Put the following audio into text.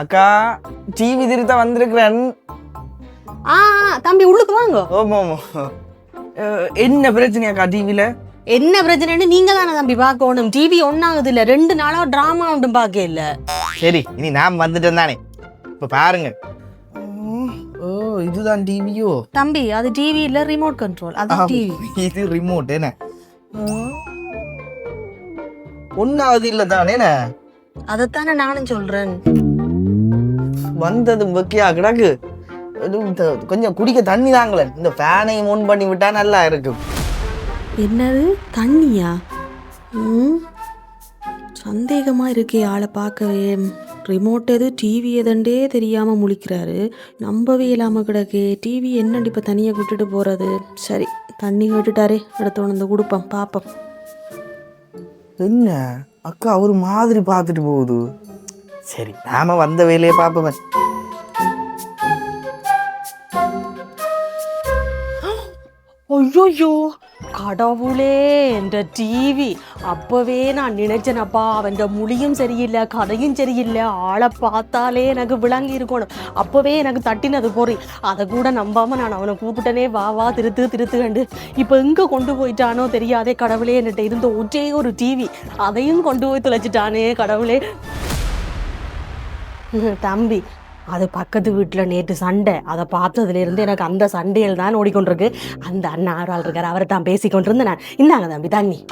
அக்கா டிவி திருத்த வந்திருக்கிறேன். ஆ ஆ, தம்பி உள்ளுக்கு வாங்க. ஓமோ ஓமோ அஹ், என்ன பிரச்சனை அக்கா டிவியில என்ன பிரச்சனைன்னு நீங்க தானே தம்பி பார்க்கணும். டிவி ஒன்னாகுது இல்ல ரெண்டு நாளா டிராமா ஒன்றும் பார்க்க இல்ல. சரி இனி நாம் வந்துட்டோம் தானே. இப்போ பாருங்க. ஓ இதுதான் டிவியோ தம்பி அது டிவி இல்ல ரிமோட் கண்ட்ரோல் அது டிவி இது ரிமோட் என்ன? ஒன்னாவது இல்ல தானே என்ன? அதைத்தானே நானும் சொல்றேன். வந்தது வெக்கையா கிடக்கு. கொஞ்சம் குடிக்க தண்ணி தாங்களேன் இந்த ஃபேனையும் ஆன் பண்ணி விட்டா நல்லா இருக்கும். என்னது? தண்ணியா? ம். சந்தேகமா இருக்கே ஆளை பார்க்கவே. ரிமோட் எது டிவி எதண்டே தெரியாம முழிக்கிறாரு. நம்பவே இல்லாம கிடக்கு. டிவி என்னடி இப்ப தனியா விட்டுட்டு போறது? சரி தண்ணி விட்டுட்டாரே அடுத்து உணர்ந்து கொடுப்போம். பாப்போம். என்ன? அக்கா ஒரு மாதிரி பார்த்துட்டு போகுது. சரி நாம வந்த வேலையை பார்ப்போமே. ஐயோயோ கடவுளே இந்த டிவி அப்பவே நான் நினைச்சேனப்பா அவன் மொழியும் சரியில்லை கதையும் சரியில்லை ஆளை பார்த்தாலே எனக்கு விளங்கி இருக்கணும். அப்பவே எனக்கு தட்டினது பொறி. அதை கூட நம்பாம நான் அவனை கூப்பிட்டனே வா வா திருத்து திருத்து கண்டு. இப்போ எங்க கொண்டு போயிட்டானோ தெரியாதே கடவுளே என்கிட்ட இருந்த ஒற்றே ஒரு டிவி அதையும் கொண்டு போய் தொலைச்சிட்டானே கடவுளே. தம்பி. அது பக்கத்து வீட்டில் நேற்று சண்டை. அதை பார்த்ததுலேருந்து எனக்கு அந்த சண்டையில் தான் ஓடிக்கொண்டிருக்கு. அந்த அண்ணா ஆறு ஆள் இருக்கார். அவரை தான் பேசிக்கொண்டிருந்தேன் நான். இந்தாங்க தம்பி தண்ணி.